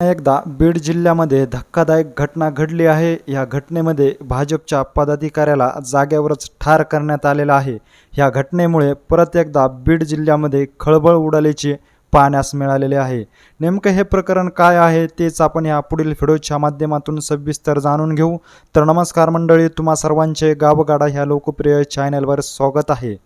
एकदा बीड जिल्ह्यामध्ये धक्कादायक घटना घडली आहे. या घटनेमध्ये भाजपच्या पदाधिकाऱ्याला जागेवरच ठार करण्यात आलेला आहे. या घटनेमुळे परत एकदा बीड जिल्ह्यामध्ये खळबळ उडाल्याचे पाहण्यास मिळालेले आहे. नेमकं हे प्रकरण काय आहे तेच आपण या पुढील व्हिडिओच्या माध्यमातून सविस्तर जाणून घेऊ. तर नमस्कार मंडळी तुम्हा सर्वांचे गावगाडा ह्या लोकप्रिय चॅनलवर स्वागत आहे.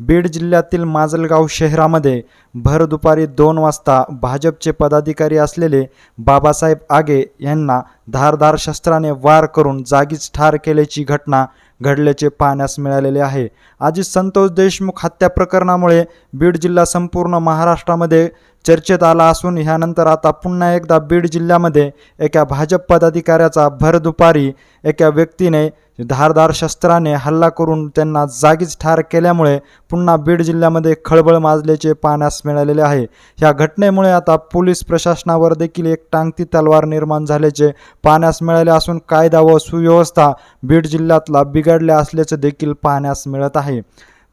बीड जिल्ह्यातील माजलगाव शहरामध्ये भर दुपारी दोन वाजता भाजपचे पदाधिकारी असलेले बाबासाहेब आगे यांना धारधार शस्त्राने वार करून जागीच ठार केल्याची घटना घडल्याचे पाहण्यास मिळालेले आहे. आजी संतोष देशमुख हत्या प्रकरणामुळे बीड जिल्हा संपूर्ण महाराष्ट्रामध्ये चर्चेत आला असून ह्यानंतर आता पुन्हा एकदा बीड जिल्ह्यामध्ये एका भाजप पदाधिकाऱ्याचा भर दुपारी एका व्यक्तीने धारदार शस्त्राने हल्ला करून त्यांना जागीच ठार केल्यामुळे पुन्हा बीड जिल्ह्यामध्ये खळबळ माजल्याचे पाहण्यास मिळालेले आहे. ह्या घटनेमुळे आता पोलीस प्रशासनावर देखील एक टांगती तलवार निर्माण झाल्याचे पाहण्यास मिळाले असून कायदा व सुव्यवस्था बीड जिल्ह्यातला बिघडल्या असल्याचे देखील पाहण्यास मिळत आहे.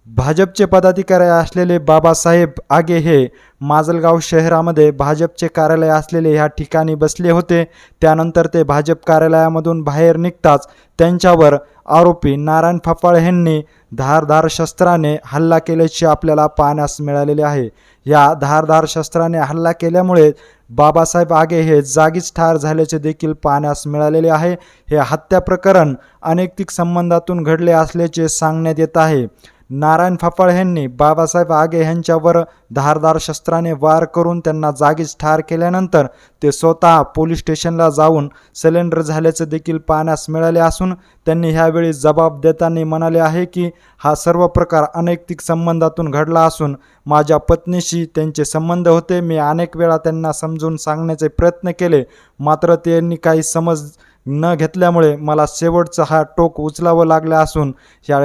भाजपचे पदाधिकारी असलेले बाबासाहेब आगे हे माजलगाव शहरामध्ये भाजपचे कार्यालय असलेले ह्या ठिकाणी बसले होते. त्यानंतर ते भाजप कार्यालयामधून बाहेर निघताच त्यांच्यावर आरोपी नारायण फपाळ यांनी धारधार शस्त्राने हल्ला केल्याचे आपल्याला पाहण्यास मिळालेले आहे. या धारधार शस्त्राने हल्ला केल्यामुळे बाबासाहेब आगे हे जागीच ठार झाल्याचे देखील पाहण्यास मिळालेले आहे. हे हत्या प्रकरण अनैतिक संबंधातून घडले असल्याचे सांगण्यात येत आहे. नारायण फाफाळ यांनी बाबासाहेब आगे यांच्यावर धारदार शस्त्राने वार करून त्यांना जागीच ठार केल्यानंतर ते स्वतः पोलीस स्टेशनला जाऊन सिलेंडर झाल्याचे देखील पाहण्यास मिळाले असून त्यांनी ह्यावेळी जबाब देताना म्हणाले आहे की हा सर्व प्रकार अनैतिक संबंधातून घडला असून माझ्या पत्नीशी त्यांचे संबंध होते. मी अनेक वेळा त्यांना समजून सांगण्याचे प्रयत्न केले. मात्र त्यांनी काही समज न घेतल्यामुळे मला शेवटचा हा टोक उचलावं लागला असून या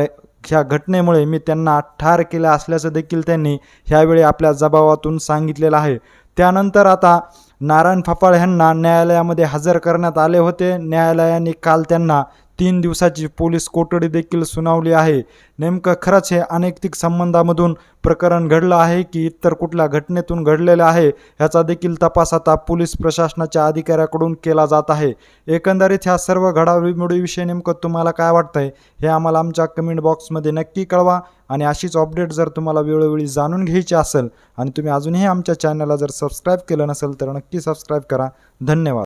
ह्या घटनेमुळे मी त्यांना ठार केलं असल्याचं देखील त्यांनी ह्यावेळी आपल्या जबावातून सांगितलेलं आहे. त्यानंतर आता नारायण फापाळ यांना न्यायालयामध्ये हजर करण्यात आले होते. न्यायालयाने काल त्यांना तीन दिवसाची पोलीस कोठडी देखील सुनावली आहे. नेमकं खरंच हे अनैतिक संबंधामधून प्रकरण घडलं आहे की इतर कुठल्या घटनेतून घडलेलं आहे ह्याचा देखील तपास आता पोलीस प्रशासनाच्या अधिकाऱ्याकडून केला जात आहे. एकंदरीत ह्या सर्व घडामोडीविषयी नेमकं तुम्हाला काय वाटतंय हे आम्हाला आमच्या कमेंट बॉक्समध्ये नक्की कळवा आणि अशीच अपडेट जर तुम्हाला वेळोवेळी जाणून घ्यायची असेल आणि तुम्ही अजूनही आमच्या चॅनलला जर सबस्क्राईब केलं नसेल तर नक्की सबस्क्राईब करा. धन्यवाद.